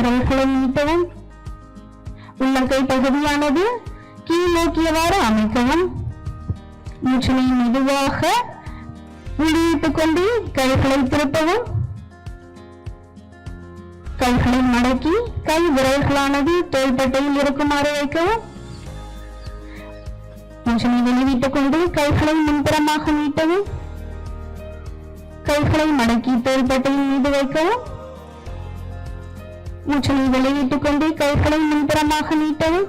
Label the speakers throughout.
Speaker 1: விரல்களை நீட்டவும். உள்ளங்கை பகுதியானது கீழ் நோக்கியவாறு அமைக்கவும். மூச்சினை மெதுவாக உள்ளிட்டுக் கொண்டு கைகளை திருப்பவும். கைகளை மடக்கி கை விரல்களானது தோள்பட்டையில் இருக்குமாறு வைக்கவும். மூச்சினை வெளிவிட்டுக் கொண்டு கைகளை முன்புறமாக நீட்டவும். கைகளை மடக்கி தோள்பட்டையின் மீது வைக்கவும். மூச்சினை வெளியிட்டுக் கொண்டு கைகளை முன்புறமாக நீட்டவும்.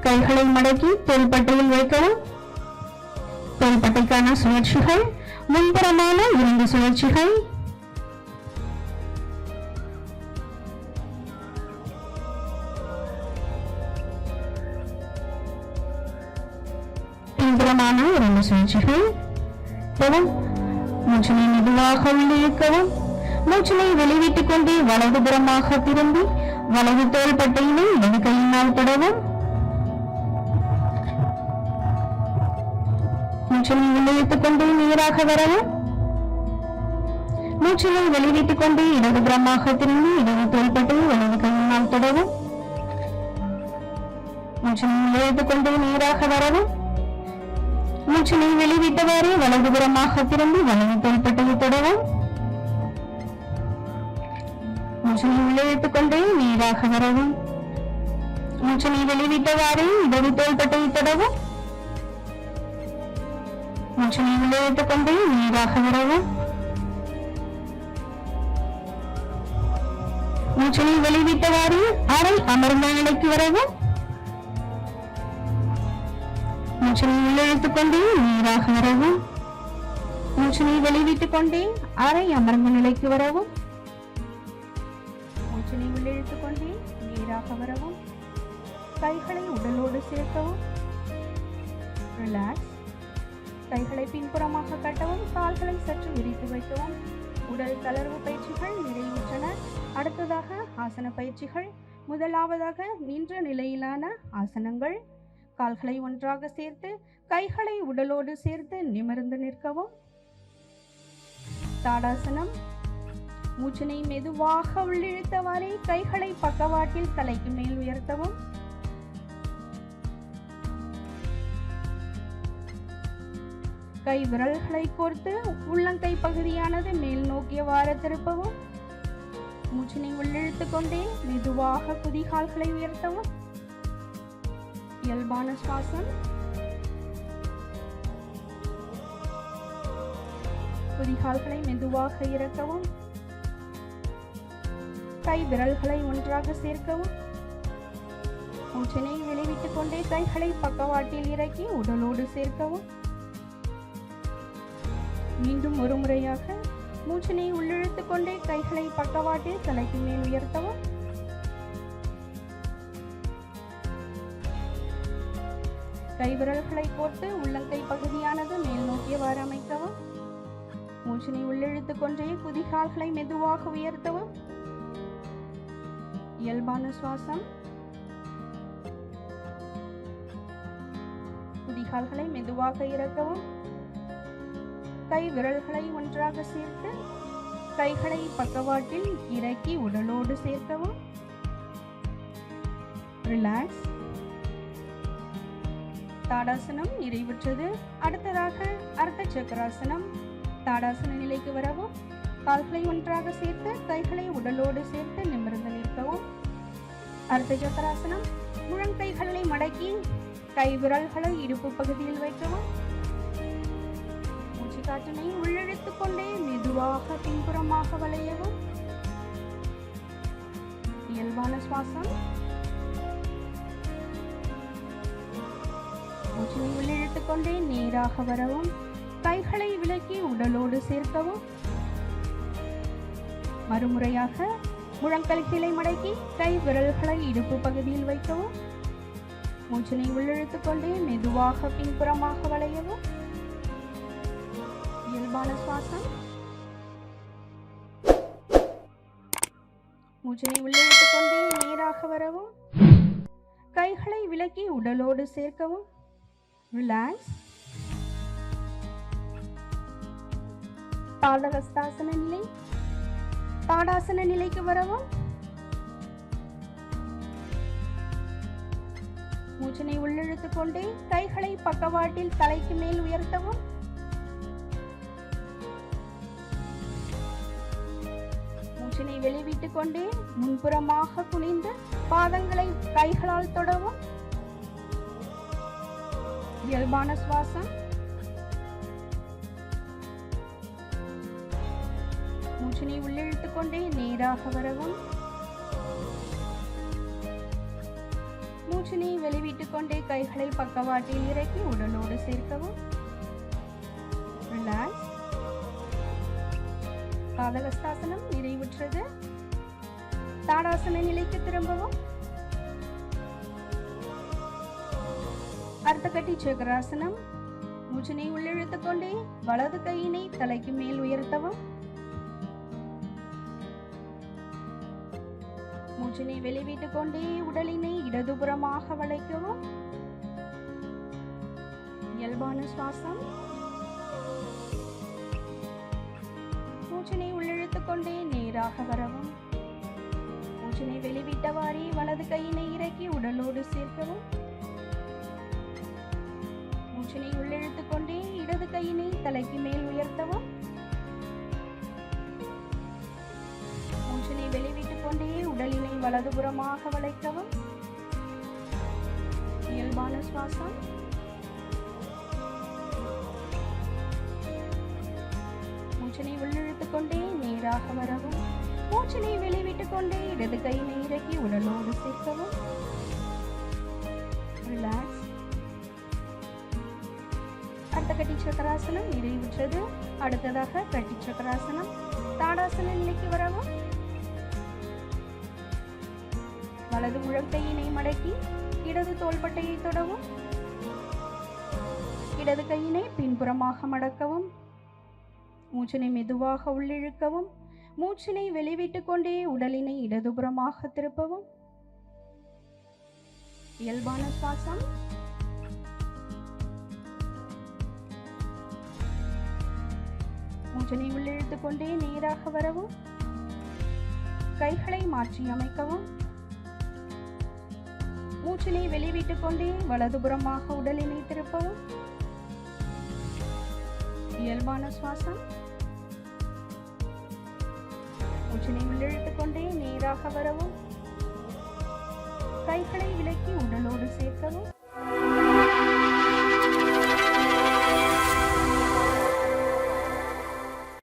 Speaker 1: கைகளை மடக்கி தோள்பட்டையில் வைக்கவும். தோள்பட்டைக்கான சுழற்சிகள் முன்புறமான இரண்டு சுழற்சிகள். பின்புறமான இரண்டு சுழற்சிகள். போதும் மூச்சினை மெதுவாக உள்ளிழுக்கவும் மூச்சினை வெளிவிட்டுக் கொண்டு வலதுபுறமாக திரும்பி வலது தோள்பட்டையினை இடது கையினால் தொடவும். மூச்சினை வெளியிட்டுக் கொண்டே நேராக வரவும். மூச்சினை வெளிவிட்டுக் கொண்டே இடதுபுறமாக திரும்பி இடது தோள்பட்டை வலது கையினால் தொடவும். மூச்சினை உள்ளிழுத்துக் கொண்டு நேராக வரவும். மூச்சினை வெளிவிட்டவாறு வலதுபுறமாக திரும்பி வலது தோள்பட்டையை தொடவும். மூச்சினை உள்ளிழுத்துக் கொண்டு நேராக வரவும். மூச்சினை வெளிவிட்டவாறு இடது தோள்பட்டை தொடவும் மூச்சினை உள்ளிழுத்துக் கொண்டு நேராக வரவும். மூச்சனை வெளிவிட்டவாறு அரை அமர்ந்த நிலைக்கு வரவும். மூச்சனை உள்ளிழுத்துக் கொண்டே நேராக வரவும். மூச்சனை வெளிவிட்டுக் கொண்டே அரை அமர்ந்த நிலைக்கு வரவும். மூச்சினை உள்ளிழுத்துக் கொண்டே நேராக வரவும் கைகளை உடலோடு சேர்க்கவும். ரிலாக்ஸ் கைகளை பின்புறமாக கட்டவும் கால்களை சற்று விரித்து வைக்கவும். உடல் தளர்வு பயிற்சிகள் நிறைவுற்றன. அடுத்ததாக ஆசன பயிற்சிகள். முதலாவதாக நின்ற நிலையிலான ஆசனங்கள். கால்களை ஒன்றாக சேர்த்து கைகளை உடலோடு சேர்த்து நிமிர்ந்து நிற்கவும். தாடாசனம். மூச்சினை மெதுவாக உள்ளிழுத்தவாறே கைகளை பக்கவாட்டில் தலைக்கு மேல் உயர்த்தவும். கை விரல்களை கோர்த்து உள்ளங்கை பகுதியானது மேல் நோக்கியவாறு திருப்பவும். மூச்சினை உள்ளிழுத்துக் கொண்டே மெதுவாக குதிகால்களை உயர்த்தவும். இயல்பான சுவாசம். குதிகால்களை மெதுவாக இறக்கவும். கை விரல்களை ஒன்றாக சேர்க்கவும். மூச்சினை வெளிவிட்டுக் கொண்டே கைகளை பக்கவாட்டில் இறக்கி உடலோடு சேர்க்கவும். மீண்டும் ஒரு முறையாக மூச்சினை உள்ளிழுத்துக் கொண்டே கைகளை பக்கவாட்டில் தலைக்கு மேல் உயர்த்தவும். கைவிரல்களை போட்டு உள்ளங்கை பகுதியானது மேல் நோக்கியவாறு அமைக்கவும். மூச்சினை உள்ளிழுத்துக் கொண்டே குதிகால்களை மெதுவாக உயர்த்தவும். இயல்பான சுவாசம். குதிகால்களை மெதுவாக இறக்கவும். கை விரல்களை ஒன்றாக சேர்த்து கைகளை பக்கவாட்டில் இறக்கி உடலோடு சேர்க்கவும். ரிலாக்ஸ் தாடாசனம் நிறைவுற்றது. அடுத்ததாக அர்த்த சக்கராசனம். தாடாசன நிலைக்கு வரவும். கால்களை ஒன்றாக சேர்த்து கைகளை உடலோடு சேர்த்து நிமிர்ந்து நிற்கவும். அடுத்த சக்கராசனம் முழங்கைகளை மடக்கி கை விரல்களை இடுப்பு பகுதியில் வைக்கவும். மூச்சு காற்றினை உள்ளிழுத்துக் கொண்டே மெதுவாக பின்புறமாக வளையவும். இயல்பான சுவாசம். மூச்சினை உள்ளிழுத்துக் கொண்டே நேராக வரவும். கைகளை விலக்கி உடலோடு சேர்க்கவும். மறுமுறையாக முழங்கல்களை மடக்கி கை விரல்களை இடுப்பு பகுதியில் வைக்கவும். மூச்சினை உள்ளிழுத்துக் கொண்டே மெதுவாக பின்புறமாக வளையவும். இயல்பான சுவாசம். மூச்சினை உள்ளிழுத்துக் கொண்டே நேராக வரவும். கைகளை விலக்கி உடலோடு சேர்க்கவும். ரிலாக்ஸ். பாதகஸ்தாசன நிலை. தாடாசன நிலைக்கு வரவும். மூச்சனை உள்ளிழுத்துக் கொண்டே கைகளை பக்கவாட்டில் தலைக்கு மேல் உயர்த்தவும். மூச்சனை வெளிவிட்டுக் கொண்டே முன்புறமாக குனிந்து பாதங்களை கைகளால் தொடவும். இயல்பான சுவாசம். மூச்சினை உள்ளிழுத்துக் கொண்டே நேராக வரவும். மூச்சினை வெளிவிட்டுக் கொண்டே கைகளை பக்கவாட்டில் இறக்கி உடலோடு சேர்க்கவும். ரிலாக்ஸ் பாதகஸ்தாசனம் நிறைவுற்றது. தாடாசன நிலைக்கு திரும்பவும். அர்த்தகட்டி சக்கராசனம் மூச்சினை உள்ளிழுத்துக் கொண்டே வலது கையினை தலைக்கு மேல் உயர்த்தவும். மூச்சினை வெளிவிட்டுக் கொண்டே உடலினை இடதுபுறமாக வளைக்கவும். இயல்பான சுவாசம். மூச்சினை உள்ளிழுத்துக் கொண்டே நேராக வரவும். மூச்சினை வெளிவிட்டவாறே வலது கையினை இறக்கி உடலோடு சேர்க்கவும். மூச்சினை உள்ளிழுத்துக் கொண்டே இடது கையினை தலைக்கு மேல் உயர்த்தவும். மூச்சினை வெளிவிட்டுக் கொண்டே உடலினை வலதுபுறமாக வளைக்கவும். இயல்பான சுவாசம். மூச்சனை உள்ளிழுத்துக் கொண்டே நேராக வரவும். மூச்சனை வெளிவிட்டுக் கொண்டே இடது கையினை இறக்கி உடலோடு சேர்க்கவும். ரிலாக்ஸ் அடுத்த கட்டி சக்கராசனம் நிறைவுற்றது அடுத்ததாக கட்டி சக்கராசனம் தாடாசன நிலைக்கு வரவும். வலது முழங்கையினை மடக்கி இடது தோள்பட்டையை தொடவும். இடது கையினை பின்புறமாக மடக்கவும். மூச்சினை மெதுவாக உள்ளிழுக்கவும். மூச்சினை வெளிவிட்டுக் கொண்டே உடலினை இடதுபுறமாக திருப்பவும். இயல்பான சுவாசம். மூச்சினை உள்ளிழுத்துக் கொண்டே நேராக வரவும். கைகளை மாற்றி அமைக்கவும் மூச்சினை வெளிவிட்டுக் கொண்டே வலதுபுறமாக உடலினை திருப்பவும். இயல்பான சுவாசம். மூச்சினை உள்ளிழுத்துக் கொண்டே நேராக வரவும். கைகளை விலக்கி உடலோடு சேர்க்கவும்.